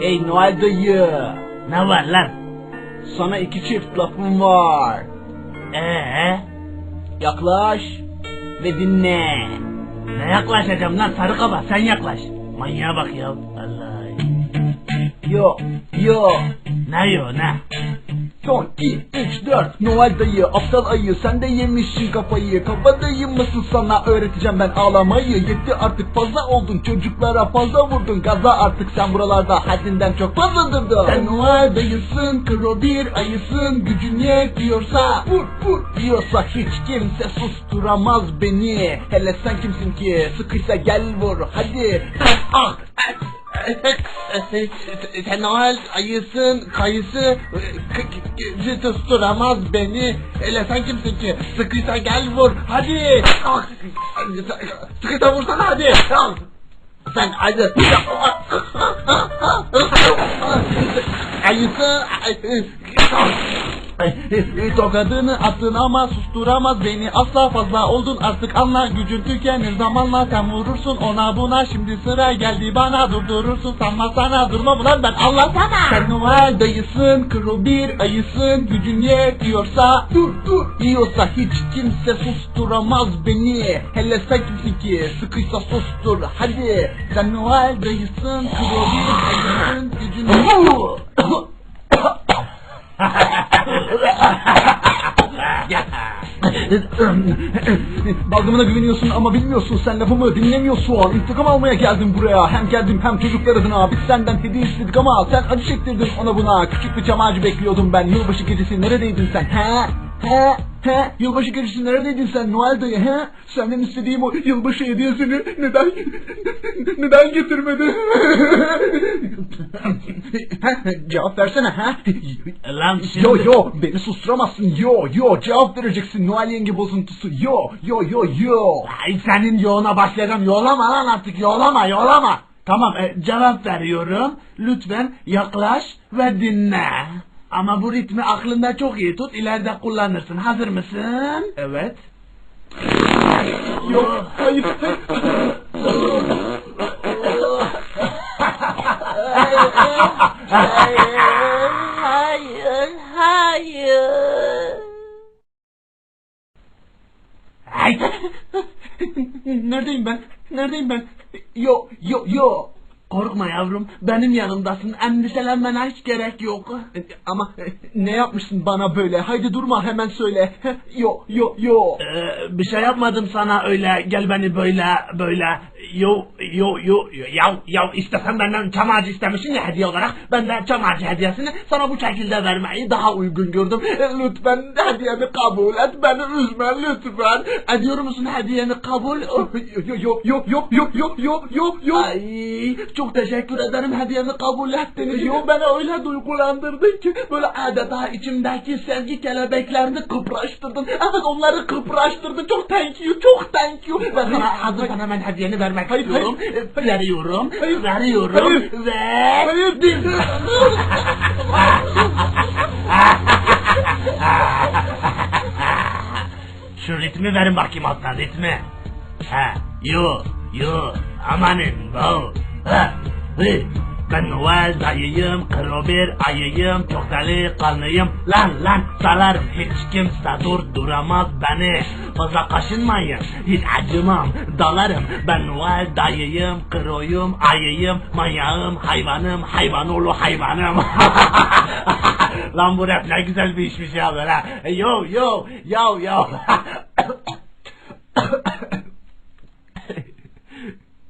Ey Noel dayı. Ne var lan? Sana iki çift lafım var. Ee, Yaklaş ve dinle. ne yaklaşacağım lan sarı kaba sen yaklaş. Manyağa bak ya. Allah. Yo yo. Ne yo ne? Son 2, 3, 4 Noel dayı aptal ayı sen de yemişsin kafayı. Kaba dayı mısın sana? Öğreteceğim ben ağlamayı. Yetti artık fazla oldun çocuklara fazla vurdun. Gaza artık sen buralarda haddinden çok fazla durdun. Sen Noel dayısın kro bir ayısın. Gücün yetiyorsa vur vur diyorsa hiç kimse susturamaz beni. Hele sen kimsin ki? Sıkıysa gel vur hadi. Ah sen Noel ayısın, kayısı, tuturamaz beni. Hele sen kimsin ki? Sıkıysa gel vur, hadi. Ah, Sıkıysa vursana hadi. Ah, Sen ayı... Ayısı... Tokadını attın ama susturamaz beni asla fazla oldun artık anla. Gücün tükenir zamanla sen vurursun ona buna. Şimdi sıra geldi bana durdurursun. Sanma sana durma ulan ben. Anlasana Sen Noel dayısın kuru bir ayısın. Gücün yetiyorsa dur dur. Diyorsa hiç kimse susturamaz beni. Hele sen kimsin ki? Sıkıysa sustur hadi. Sen Noel dayısın kuru bir ayısın. Gücün Balgamına güveniyorsun ama bilmiyorsun sen lafımı dinlemiyorsun. İntikam almaya geldim buraya. Hem geldim hem çocuklar adına Biz senden hediye istedik ama sen acı çektirdin ona buna. Küçük bir çam bekliyordum ben. Yılbaşı gecesi neredeydin sen he he he yılbaşı gecesi neredeydin sen Noel dayı he Senden istediğim o yılbaşı hediyesini neden neden getirmedin Cevap versene ha Lan şimdi... Yo yo beni susturamazsın yo yo cevap vereceksin Noel yenge bozuntusu yo yo yo yo Ay senin yoğuna başlayacağım. Yoğlama lan artık yoğlama yoğlama. Tamam e, cevap veriyorum. Lütfen yaklaş ve dinle. Ama bu ritmi aklında çok iyi tut. ileride kullanırsın. Hazır mısın? Evet Yok hayır hayır hayır, hayır. Ay, Neredeyim ben neredeyim ben yo yo yo Korkma yavrum, benim yanımdasın. Endişelenmene hiç gerek yok. E, ama e, ne yapmışsın bana böyle? Haydi durma hemen söyle. Yo, yo, yo. Ee, bir şey yapmadım sana öyle. Gel beni böyle, böyle. Yo, yo, yo. Ya, ya istesen benden çam ağacı istemişsin ya hediye olarak. Ben de çam ağacı hediyesini sana bu şekilde vermeyi daha uygun gördüm. E, lütfen hediyemi kabul et. Beni üzme lütfen. Ediyor musun hediyeni kabul? Yok, yok, yok, yok, yok, yok, yok, yok. Ay, çok teşekkür ederim hediyemi kabul ettiniz. Yo beni öyle duygulandırdın ki Böyle adeta içimdeki sevgi kelebeklerini kıpraştırdın. Evet onları kıpraştırdın. Çok thank you, çok thank you. Ben sana hazırsan hemen hediyeni vermek Hayır, istiyorum. hayır, Ee, Veriyorum, Hayır, veriyorum hayır, ve... Hayır Şu ritmi verin bakayım alttan ritmi. Ha, yo, yo, amanın, bo. Noel dayıyım, kro bir ayıyım, çok deli kanlıyım. Lan lan salarım, hiç kimse durduramaz beni. Fazla kaşınmayın, hiç acımam, dalarım. Ben Noel dayıyım, kroyum, ayıyım, manyağım, hayvanım, hayvan oğlu hayvanım. Lan bu rap ne güzel bir işmiş ya böyle. Yo yo yo yo.